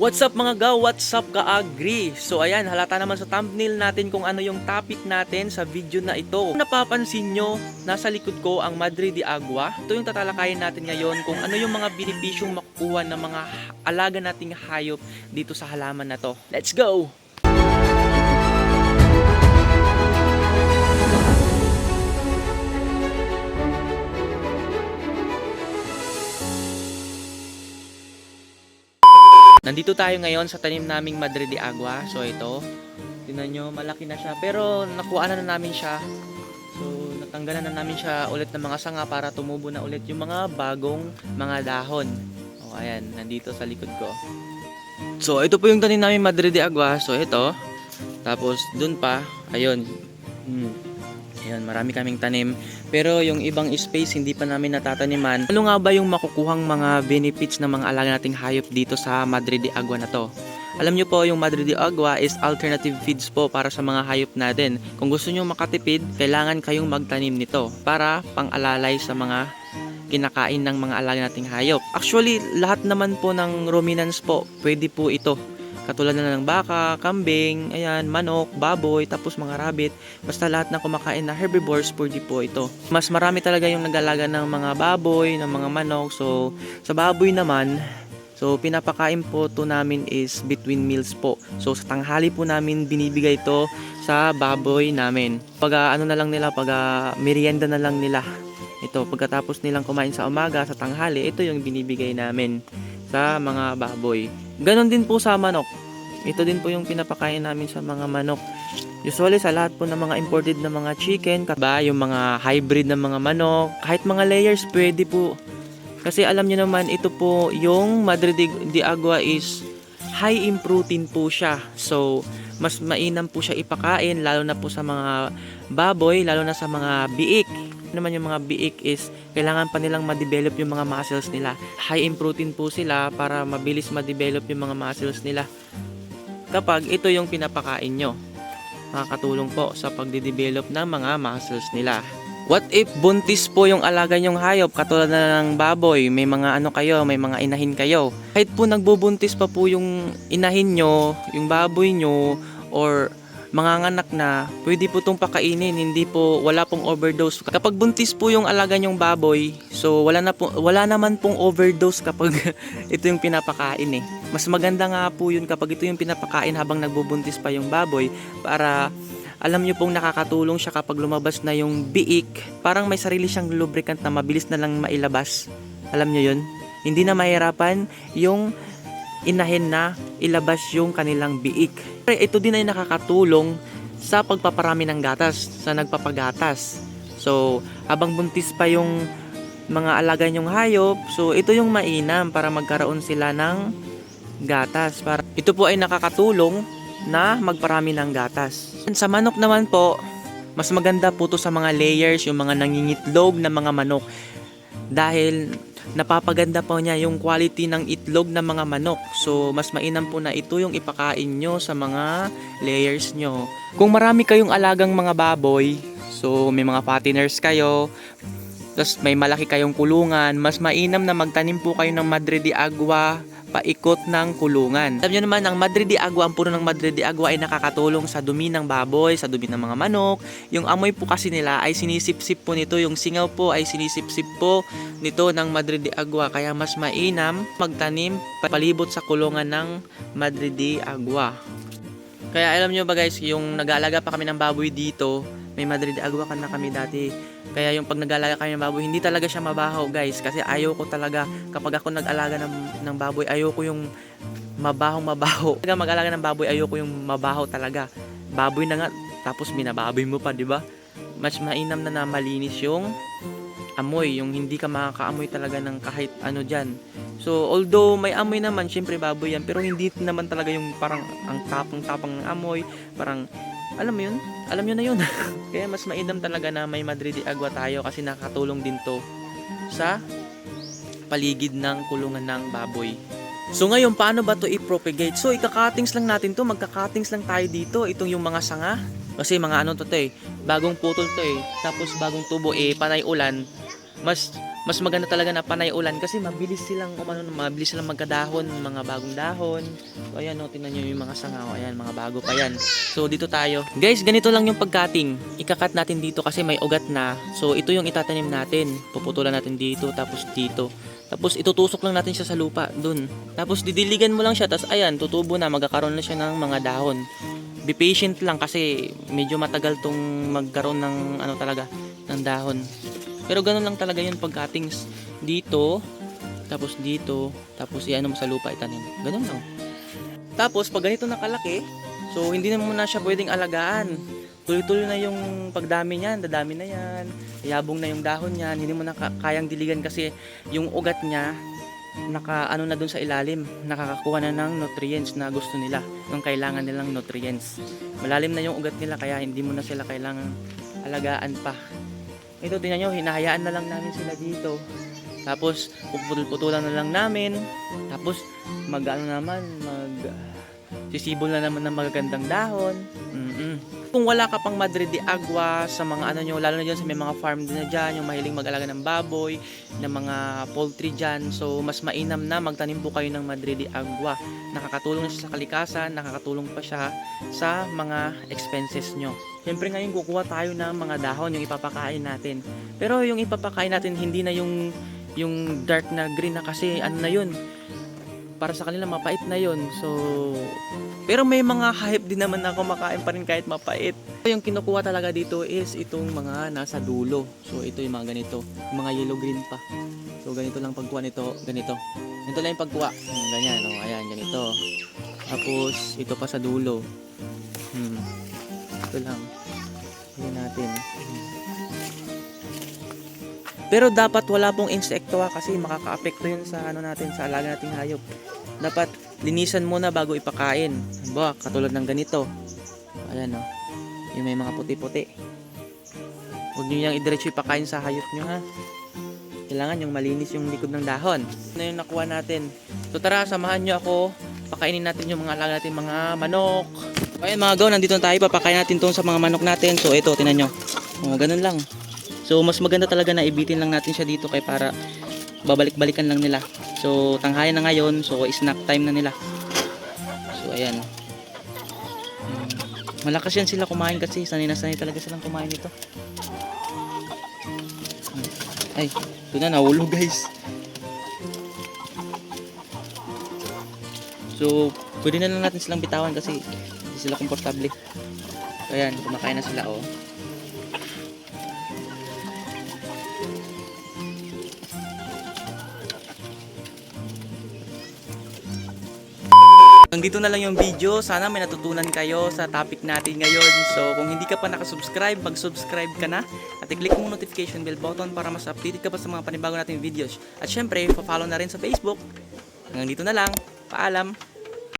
What's up mga gaw? What's up ka-agree? So ayan, halata naman sa thumbnail natin kung ano yung topic natin sa video na ito. Kung napapansin nyo, nasa likod ko ang Madre de Agua. Ito yung tatalakayin natin ngayon kung ano yung mga benepisyong makukuha ng mga alaga nating hayop dito sa halaman na to. Let's go! Nandito tayo ngayon sa tanim naming Madre de Agua. So ito, tingnan nyo, malaki na siya. Pero nakuha na, na namin siya. So natanggalan na namin siya ulit ng mga sanga para tumubo na ulit yung mga bagong mga dahon. O ayan, nandito sa likod ko. So ito po yung tanim namin Madre de Agua. So ito, tapos dun pa, ayun. Hmm. Ayun, marami kaming tanim. Pero yung ibang space hindi pa namin natataniman. Ano nga ba yung makukuhang mga benefits ng mga alaga nating hayop dito sa Madre de Agua na to? Alam nyo po, yung Madre de Agua is alternative feeds po para sa mga hayop natin. Kung gusto nyo makatipid, kailangan kayong magtanim nito para pang-alalay sa mga kinakain ng mga alaga nating hayop. Actually, lahat naman po ng ruminants po, pwede po ito. Katulad na ng baka, kambing, ayan, manok, baboy, tapos mga rabbit. Basta lahat na kumakain na herbivores, pwede po ito. Mas marami talaga yung nag-alaga ng mga baboy, ng mga manok. So, sa baboy naman, So, pinapakain po to namin is between meals po. So, sa tanghali po namin binibigay to sa baboy namin. Pag ah, ano na lang nila, pag ah, merienda na lang nila. Ito, pagkatapos nilang kumain sa umaga, sa tanghali, ito yung binibigay namin sa mga baboy. Ganon din po sa manok. Ito din po yung pinapakain namin sa mga manok. Usually sa lahat po ng mga imported na mga chicken, ba yung mga hybrid na mga manok, kahit mga layers pwede po. Kasi alam niyo naman ito po yung Madre de Agua is high in protein po siya. So mas mainam po siya ipakain lalo na po sa mga baboy, lalo na sa mga biik. Ano naman yung mga biik is kailangan pa nilang ma-develop yung mga muscles nila. High in protein po sila para mabilis ma-develop yung mga muscles nila. Kapag ito yung pinapakain nyo, makakatulong po sa pagde-develop ng mga muscles nila. What if buntis po yung alaga nyong hayop katulad na ng baboy, may mga ano kayo, may mga inahin kayo. Kahit po nagbubuntis pa po yung inahin nyo, yung baboy nyo, or manganganak na, pwede po itong pakainin, hindi po, wala pong overdose. Kapag buntis po yung alaga nyong baboy, so wala, na po, wala naman pong overdose kapag ito yung pinapakain eh. Mas maganda nga po yun kapag ito yung pinapakain habang nagbubuntis pa yung baboy para alam nyo pong nakakatulong siya kapag lumabas na yung biik. Parang may sarili siyang lubricant na mabilis na lang mailabas. Alam nyo yun? Hindi na mahirapan yung inahin na ilabas yung kanilang biik. Ito din ay nakakatulong sa pagpaparami ng gatas, sa nagpapagatas. So, habang buntis pa yung mga alaga nyong hayop, so ito yung mainam para magkaroon sila ng gatas. Para ito po ay nakakatulong na magparami ng gatas. Sa manok naman po, mas maganda po to sa mga layers, yung mga nangingitlog na mga manok. Dahil napapaganda po niya yung quality ng itlog ng mga manok. So, mas mainam po na ito yung ipakain nyo sa mga layers nyo. Kung marami kayong alagang mga baboy, so may mga patiners kayo, tapos may malaki kayong kulungan, mas mainam na magtanim po kayo ng Madre de Agua paikot ng kulungan. Alam nyo naman, ang Madre de Agua, ang puno ng Madre de Agua ay nakakatulong sa dumi ng baboy, sa dumi ng mga manok. Yung amoy po kasi nila ay sinisip-sip po nito, yung singaw po ay sinisip-sip po nito ng Madre de Agua. Kaya mas mainam magtanim palibot sa kulungan ng Madre de Agua. Kaya alam nyo ba guys, yung nag-aalaga pa kami ng baboy dito, may Madrid Agua ka na kami dati. Kaya yung pag nag-aalaga kami ng baboy, hindi talaga siya mabaho guys. Kasi ayaw ko talaga, kapag ako nag-alaga ng, ng baboy, ayaw ko yung mabahong mabaho. Talaga mag-alaga ng baboy, ayaw ko yung mabaho talaga. Baboy na nga, tapos binababoy mo pa, di ba? Mas mainam na na malinis yung amoy, yung hindi ka makakaamoy talaga ng kahit ano dyan. So, although may amoy naman, syempre baboy yan, pero hindi naman talaga yung parang ang tapang-tapang ng amoy, parang, alam mo yun? Alam nyo na yun. Kaya mas mainam talaga na may Madrid de Agua tayo kasi nakakatulong din to sa paligid ng kulungan ng baboy. So ngayon, paano ba to i-propagate? So ikakatings lang natin to, magkakatings lang tayo dito. Itong yung mga sanga. Kasi mga ano to, to eh, bagong putol to eh. Tapos bagong tubo eh, panay ulan. Mas mas maganda talaga na panay ulan kasi mabilis silang umano, mabilis silang magkadahon, mga bagong dahon. So ayan no, tingnan nyo yung mga sanga, oh, ayan, mga bago pa yan. So dito tayo. Guys, ganito lang yung pagcutting. Ikakat natin dito kasi may ugat na. So ito yung itatanim natin. Puputulan natin dito, tapos dito. Tapos itutusok lang natin siya sa lupa, dun. Tapos didiligan mo lang siya, tapos ayan, tutubo na, magkakaroon na siya ng mga dahon. Be patient lang kasi medyo matagal tong magkaroon ng ano talaga, ng dahon. Pero ganun lang talaga yun pag cuttings dito, tapos dito, tapos iano mo sa lupa itanim. Ganun lang. Tapos pag ganito nakalaki, so hindi na muna siya pwedeng alagaan. Tuloy-tuloy na yung pagdami niyan, dadami na yan, yabong na yung dahon niyan, hindi mo na ka- kayang diligan kasi yung ugat niya naka ano na dun sa ilalim, nakakakuha na ng nutrients na gusto nila, ng kailangan nilang nutrients. Malalim na yung ugat nila kaya hindi mo na sila kailangan alagaan pa. Ito tingnan nyo, hinahayaan na lang namin sila dito. Tapos puputol-putulan na lang namin. Tapos mag ano naman, mag sisibol na naman ng magagandang dahon. mm Kung wala ka pang Madre de Agua sa mga ano nyo, lalo na dyan sa may mga farm din na dyan, yung mahiling mag-alaga ng baboy, ng mga poultry dyan. So, mas mainam na magtanim po kayo ng Madre de Agua. Nakakatulong na siya sa kalikasan, nakakatulong pa siya sa mga expenses nyo. Siyempre ngayon kukuha tayo ng mga dahon, yung ipapakain natin. Pero yung ipapakain natin, hindi na yung yung dark na green na kasi ano na yun, para sa kanila mapait na yun. So, pero may mga hype din naman na kumakain pa rin kahit mapait. Yung kinukuha talaga dito is itong mga nasa dulo. So, ito yung mga ganito. Yung mga yellow green pa. So, ganito lang pagkuha nito. Ganito. Ganito lang yung pagkuha. Hmm, ganyan. Oh, ayan, ganito. Tapos, ito pa sa dulo. Hmm. Ito lang. Ayan natin. Pero dapat wala pong insekto ha, kasi makaka-apekto yun sa ano natin, sa alaga nating hayop. Dapat linisan muna bago ipakain. Halimbawa, katulad ng ganito. Ayan o. Yung may mga puti-puti. Huwag nyo yung idiretso ipakain sa hayop nyo ha. Kailangan yung malinis yung likod ng dahon. Ano yung nakuha natin. So tara, samahan nyo ako. Pakainin natin yung mga alaga natin, mga manok. Ayan mga gaw, nandito na tayo. Papakain natin tong sa mga manok natin. So ito, tinan nyo. O, ganun lang. So mas maganda talaga na ibitin lang natin siya dito kay para babalik-balikan lang nila. So tanghayan na ngayon, so snack time na nila. So ayan. Hmm. Malakas yan sila kumain kasi sanay na sanay talaga silang kumain. Hmm. Ay, ito na nahulog guys. So, pwede na lang natin silang bitawan kasi sila komportable. So, ayan, kumakain na sila oh. Hanggang dito na lang yung video. Sana may natutunan kayo sa topic natin ngayon. So, kung hindi ka pa nakasubscribe, mag-subscribe ka na. At i-click mo notification bell button para mas updated ka pa sa mga panibago nating videos. At syempre, pa-follow na rin sa Facebook. Hanggang dito na lang. Paalam!